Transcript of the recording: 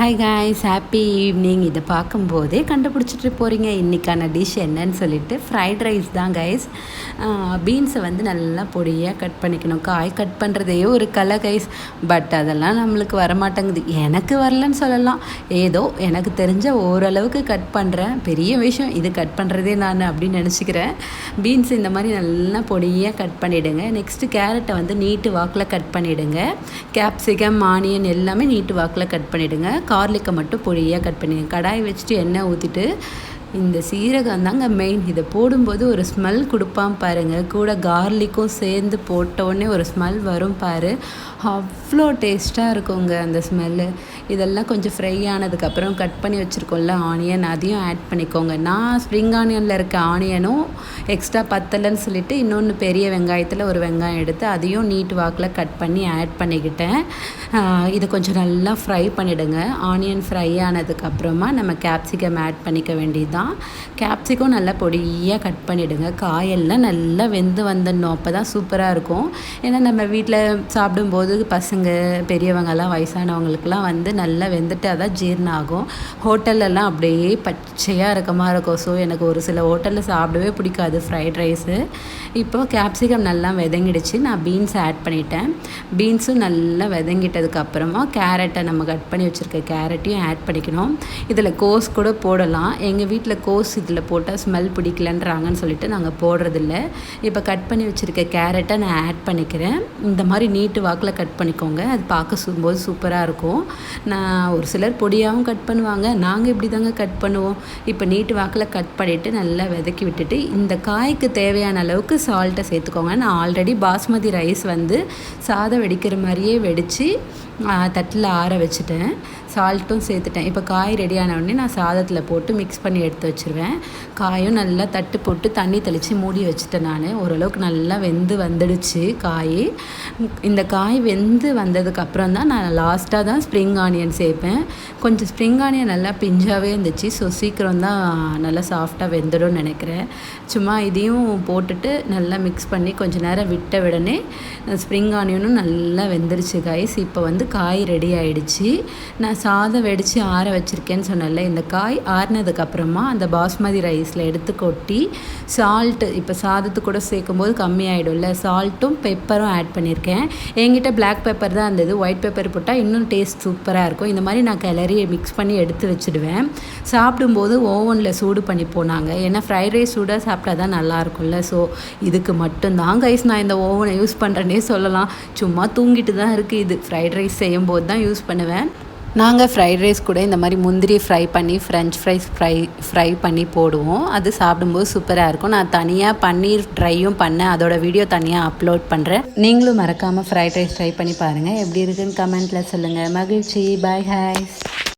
Hi guys happy evening இதை பார்க்கும்போதே கண்டுபிடிச்சிட்டு போகிறீங்க இன்றைக்கான டிஷ் என்னன்னு சொல்லிட்டு ஃப்ரைட் ரைஸ் தான் கைஸ் பீன்ஸை வந்து நல்லா பொடியாக கட் பண்ணிக்கணும். காய் கட் பண்ணுறதையே ஒரு கலை கைஸ் பட் அதெல்லாம் நம்மளுக்கு வரமாட்டேங்குது. எனக்கு வரலன்னு சொல்லலாம். ஏதோ எனக்கு தெரிஞ்ச ஓரளவுக்கு கட் பண்ணுறேன் பெரிய விஷயம் இது கட் பண்ணுறதே நான் அப்படின்னு நினச்சிக்கிறேன். பீன்ஸ் இந்த மாதிரி நல்லா பொடியாக கட் பண்ணிவிடுங்க நெக்ஸ்ட்டு கேரட்டை வந்து நீட்டு வாக்கில் கட் பண்ணிவிடுங்க கேப்சிகம் ஆனியன் எல்லாமே நீட்டு வாக்கில் கட் பண்ணிவிடுங்க கார்லிக்கை மட்டும் பொடியாக கட் பண்ணிடுங்க கடாய் வச்சுட்டு எண்ணெய் ஊற்றிட்டு இந்த சீரகம் தாங்க மெயின் இதை போடும்போது ஒரு ஸ்மெல் கொடுப்பான் பாருங்கள் கூட கார்லிக்கும் சேர்ந்து போட்டோடனே ஒரு ஸ்மெல் வரும் பாரு. அவ்வளோ டேஸ்ட்டாக இருக்குங்க அந்த ஸ்மெல்லு இதெல்லாம் கொஞ்சம் ஃப்ரை ஆனதுக்கப்புறம் கட் பண்ணி வச்சுருக்கோம்ல ஆனியன் அதையும் ஆட் பண்ணிக்கோங்க. நான் ஸ்ப்ரிங் ஆனியனில் இருக்க ஆனியனும் எக்ஸ்ட்ரா பத்தலைன்னு சொல்லிட்டு இன்னொன்று பெரிய வெங்காயத்தில் ஒரு வெங்காயம் எடுத்து அதையும் நீட் வாக்கில் கட் பண்ணி ஆட் பண்ணிக்கிட்டேன். இதை கொஞ்சம் நல்லா ஃப்ரை பண்ணிவிடுங்க ஆனியன் ஃப்ரை ஆனதுக்கப்புறமா நம்ம கேப்சிகம் ஆட் பண்ணிக்க வேண்டியது தான். கேப்சிகம் நல்லா பொடியாக கட் பண்ணிவிடுங்க காயெல்லாம் நல்லா வெந்து வந்துடணும் அப்போ தான் சூப்பராக இருக்கும். ஏன்னா நம்ம வீட்டில் சாப்பிடும்போது பசங்க பெரியவங்கெல்லாம் வயசானவங்களுக்குலாம் வந்து நல்லா வெந்துட்டு தான் ஜீரணம் ஆகும் ஹோட்டல்லலாம் அப்படியே பச்சையாக இருக்க மாதிரி இருக்கும். ஸோ எனக்கு ஒரு சில ஹோட்டலில் சாப்பிடவே பிடிக்காது. ஃப்ரைட் ரைஸு இப்போ கேப்சிகம் நல்லா விதங்கிடுச்சு. நான் பீன்ஸ் ஆட் பண்ணிட்டேன். பீன்ஸும் நல்லா விதங்கிட்டதுக்கப்புறமா கேரட்டை நம்ம கட் பண்ணி வச்சுருக்க கேரட்டையும் ஆட் பண்ணிக்கணும். இதில் கோஸ் கூட போடலாம். எங்கள் வீட்டில் கோஸ் இதில் போட்டால் ஸ்மெல் பிடிக்கலன்றாங்கன்னு சொல்லிட்டு நாங்கள் போடுறதில்ல. இப்போ கட் பண்ணி வச்சுருக்க கேரட்டை நான் ஆட் பண்ணிக்கிறேன். இந்த மாதிரி நீட்டு வாக்கில் கட் பண்ணிக்கோங்க. அது பார்க்க போது சூப்பராக இருக்கும். நான் ஒரு சிலர் பொடியாகவும் கட் பண்ணுவாங்க. நாங்கள் இப்படி தாங்க கட் பண்ணுவோம். இப்போ நீட்டு வாக்கில் கட் பண்ணிவிட்டு நல்லா விதக்கி விட்டுட்டு இந்த காய்க்கு தேவையான அளவுக்கு சால்ட்டை சேர்த்துக்கோங்க. நான் ஆல்ரெடி பாஸ்மதி ரைஸ் வந்து சாதம் வெடிக்கிற மாதிரியே வெடித்து தட்டில் ஆற வச்சுட்டேன். சால்ட்டும் சேர்த்துட்டேன். இப்போ காய் ரெடி உடனே நான் சாதத்தில் போட்டு மிக்ஸ் பண்ணி எடுத்து வச்சுருவேன். காயும் நல்லா தட்டு போட்டு தண்ணி தெளித்து மூடி வச்சுட்டேன் நான். ஓரளவுக்கு நல்லா வெந்து வந்துடுச்சு காய். இந்த காய் வெந்து வந்ததுக்கப்புறம் தான் நான் லாஸ்ட்டாக தான் ஸ்ப்ரிங் ஆனியன் சேர்ப்பேன். கொஞ்சம் ஸ்ப்ரிங் ஆனியன் நல்லா பிஞ்சாகவே இருந்துச்சு. ஸோ சீக்கிரம் தான் நல்லா சாஃப்டாக வெந்துடும் நினைக்கிறேன். சும்மா இதையும் போட்டுட்டு நல்லா மிக்ஸ் பண்ணி கொஞ்சம் நேரம் விட்ட உடனே ஸ்ப்ரிங் ஆனியனும் நல்லா வெந்துருச்சு காய்ஸ் இப்போ வந்து காய் ரெடி ஆகிடுச்சு நான் சாதம் வெடித்து ஆற வச்சுருக்கேன்னு சொன்னல இந்த காய் ஆறினதுக்கப்புறமா அந்த பாஸ்மதி ரைஸில் எடுத்து கொட்டி சால்ட்டு இப்போ சாதத்து கூட சேர்க்கும் போது கம்மியாயிடும்ல சால்ட்டும் பெப்பரும் ஆட் பண்ணியிருக்கேன் என்கிட்ட பிளாக் பெப்பர் தான் இருந்தது. ஒயிட் பெப்பர் போட்டால் இன்னும் டேஸ்ட் சூப்பராக இருக்கும். இந்த மாதிரி நான் கிளறி மிக்ஸ் பண்ணி எடுத்து வச்சுடுவேன். சாப்பிடும்போது ஓவனில் சூடு பண்ணி போனாங்க. ஏன்னா ஃப்ரைட் ரைஸ் சூடாக சாப்பிட்டா தான் நல்லாயிருக்கும்ல ஸோ இதுக்கு மட்டும்தான் கைஸ் நான் இந்த ஓவனை யூஸ் பண்ணுறேன்னே சொல்லலாம். சும்மா தூங்கிட்டு தான் இருக்குது இது. ஃப்ரைட் ரைஸ் செய்யும்போது தான் யூஸ் பண்ணுவேன். நாங்கள் ஃப்ரைட் ரைஸ் கூட இந்த மாதிரி முந்திரி ஃப்ரை பண்ணி ஃப்ரெஞ்ச் ஃப்ரைஸ் ஃப்ரை ஃப்ரை பண்ணி போடுவோம். அது சாப்பிடும்போது சூப்பராக இருக்கும். நான் தனியாக பன்னீர் ட்ரையும் பண்ணேன். அதோட வீடியோ தனியாக அப்லோட் பண்ணுறேன் நீங்களும் மறக்காமல் ஃப்ரைட் ரைஸ் ட்ரை பண்ணி பாருங்கள் எப்படி இருக்குன்னு கமெண்ட்டில் சொல்லுங்கள் மகிழ்ச்சி. Bye hi